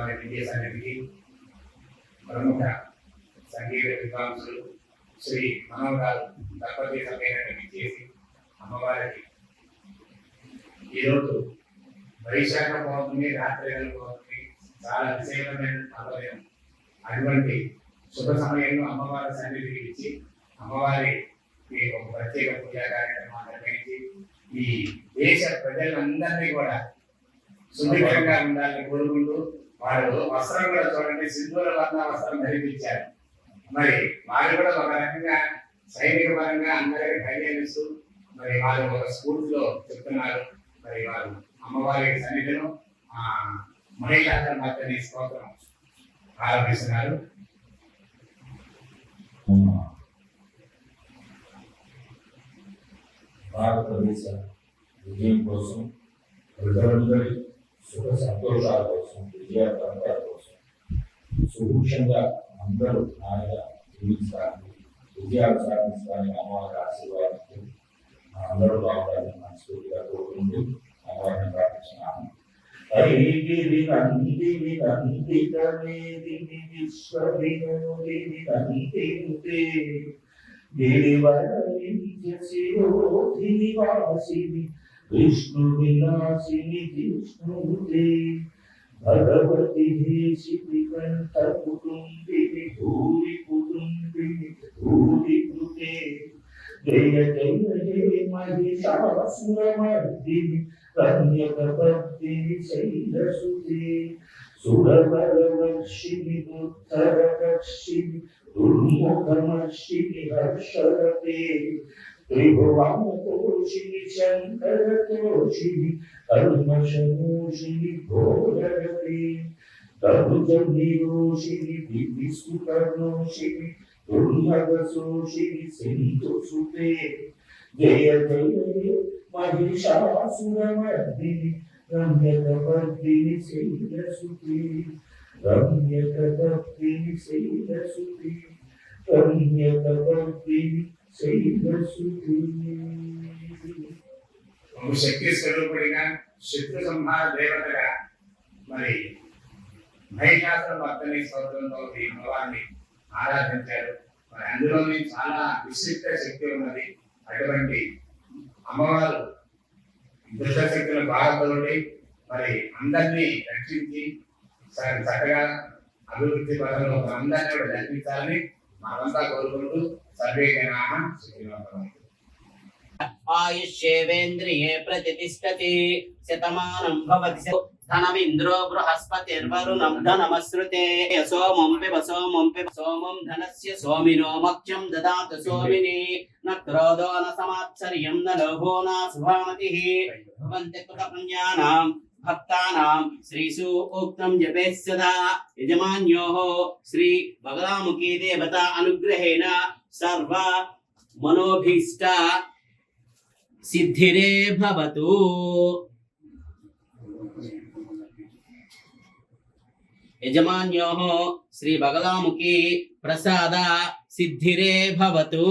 వారి విద్య ప్రముఖ సంగీత విద్వాంసులు శ్రీ మనోహరాలు దంపతి సమేతకి చేసి అమ్మవారికి ఈరోజు వైశాఖ పౌర్ణమి రాత్రి పౌర్ణమి చాలా విశేషమైన ఆలయం. అటువంటి శుభ సమయంలో అమ్మవారి సన్నిధికి ఇచ్చి అమ్మవారి ఈ ఒక ప్రత్యేక పూజా కార్యక్రమాలు నిర్వహించి ఈ దేశ ప్రజలందరినీ కూడా సున్నితంగా ఉండాలని కోరుకుంటూ వారు వస్త్రం కూడా చూడండి సింధూర వర్ణ వస్త్రం ధరించారు మరి వారు కూడా ఒక రకంగా సైనిక పరంగా అందరికీ ధైర్యాన్నిస్తూ మరి వారు ఒక స్ఫూర్తిలో చెప్తున్నారు. మరి వారు అమ్మవారి సన్నిధిలో ఆ మహిళా మాత్రమే స్తోత్రం ఆరంభిస్తున్నారు భారతదేశ విజయం కోసం ప్రజలందరికీ సుఖ సంతోషాల కోసం విజయపరంగా కోసం సుభిక్షంగా అందరూ ఆయన జీవించడానికి విజయాలు సాధించడానికి అమ్మవారి ఆశీర్వాదంతో అందరూ బాగుండాలని మనస్ఫూర్తిగా కోరుకుంటూ అమ్మవారిని ప్రార్థిస్తున్నాను ఐగిరి నందిని నందిత మేదిని విశ్వ వినోదిని నందితే గిరివరశిరోధిని వాసిని విష్ణు విలాసిని విష్ణుతే భగవతి హేషిని కంఠ కుటుంబిని భూరి కుటుంబిని భూరి కృతే జయ జయ హే మహిషాసురమర్దిని కన్యకపద్మిని శైలసుతే. సురవరవర్షిని ఉత్తరవర్షిని దుర్ముఖమర్షిని హర్షరతే. త్రిభువనతోషిని శంకరతోషిని కల్మషమోషిని ఘోరరతే తరుజనిరోషిని వివిసుకర్ణోషిని దుర్మగశోషిని సింధుసుతే జయ జయ జయ మహిషాసురమర్దిని రమ్యకవర్దిని శైలసుతే రమ్యకవర్దిని శైలసుతే రమ్యకవర్దిని శైలసుతే ఒక శక్తి స్వరూపుడిగా శత్రు సంహార దేవతగా మరి మహిళాసుల భక్తుని స్తోత్రంతో ఈ అమ్మవారిని ఆరాధించారు. మరి అందులోని చాలా విశిష్ట శక్తి ఉన్నది. అటువంటి అమ్మవారు దుష్ట శక్తుల బాధతోటి మరి అందరినీ రక్షించి చక్కగా అభివృద్ధి పదంలో అందరినీ కూడా జరిపించాలని మనమంతా కోరుకుంటూ సర్వే జనాహ ఆయుష్యేవేంద్రియే ప్రతిష్టతి శతమానం భవతి ధనమింద్రో బృహస్పతిర్వరుణం ధనమశ్రుతే. సోమం పిబ సోమం ధనస్య సోమినో మఖ్యం దదాతు సోమిని. న క్రోధో న సమాత్సర్యం న లోభో న శుభామతిః. భవంతి కృతపుణ్యానాం భక్తానాం. శ్రీసు ఉక్తం జపే సదా యజమాన్యోః. శ్రీ బగలాముఖీ దేవత అనుగ్రహేణ సర్వ మనోభీష్ట సిద్ధిరే భవతు. యజమాన్యోః శ్రీ బగలాముఖి ప్రసాద సిద్ధిరే భవతు